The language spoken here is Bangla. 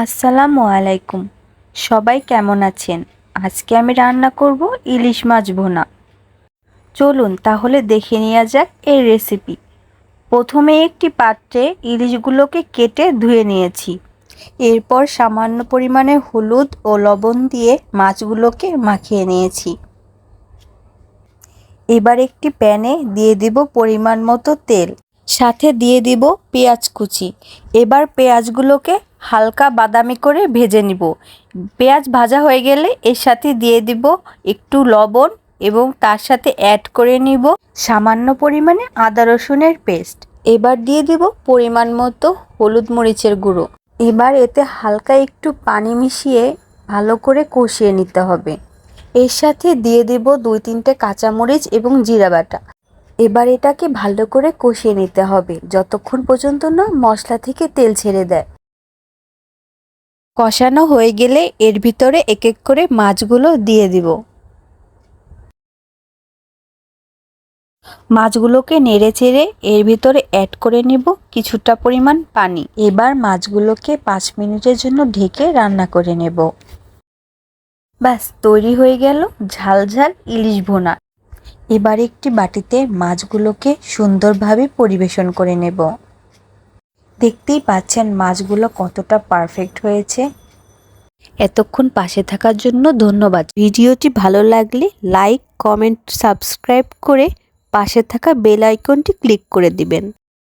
আসসালামু আলাইকুম। সবাই কেমন আছেন? আজকে আমি রান্না করব ইলিশ মাছ ভুনা। চলুন তাহলে দেখে নেওয়া যাক এই রেসিপি প্রথমে একটি পাত্রে ইলিশগুলোকে কেটে ধুয়ে নিয়েছি। এরপর সামান্য পরিমাণে হলুদ ও লবণ দিয়ে মাছগুলোকে মাখিয়ে নিয়েছি। এবার একটি প্যানে দিয়ে দিব পরিমাণ মতো তেল। সাথে দিয়ে দিব পেঁয়াজ কুচি। এবার পেঁয়াজগুলোকে হালকা বাদামি করে ভেজে নিব। পেঁয়াজ ভাজা হয়ে গেলে এর সাথে দিয়ে দিব একটু লবণ এবং তার সাথে অ্যাড করে নিব সামান্য পরিমাণে আদা রসুনের পেস্ট এবার দিয়ে দিব পরিমাণ মতো হলুদ মরিচের গুঁড়ো। এবার এতে হালকা একটু পানি মিশিয়ে ভালো করে কষিয়ে নিতে হবে। এর সাথে দিয়ে দেব দুই তিনটে কাঁচামরিচ এবং জিরা বাটা। এবার এটাকে ভালো করে কষিয়ে নিতে হবে। যতক্ষণ পর্যন্ত না মশলা থেকে তেল ছেড়ে দেয়। কষানো হয়ে গেলে এর ভিতরে এক এক করে মাছগুলো দিয়ে দিব। মাছগুলোকে নেড়ে চেড়ে এর ভিতরে অ্যাড করে নেব কিছুটা পরিমাণ পানি। এবার মাছগুলোকে পাঁচ মিনিটের জন্য ঢেকে রান্না করে নেব। ব্যাস, তৈরি হয়ে গেল ঝাল ঝাল ইলিশ ভোনা। এবার একটি বাটিতে মাছগুলোকে সুন্দরভাবে পরিবেশন করে নেব। দেখতেই পাচ্ছেন মাছগুলো কতটা পারফেক্ট হয়েছে। এতক্ষণ পাশে থাকার জন্য ধন্যবাদ। ভিডিওটি ভালো লাগলে লাইক কমেন্ট সাবস্ক্রাইব করে পাশে থাকা বেল আইকনটি ক্লিক করে দিবেন।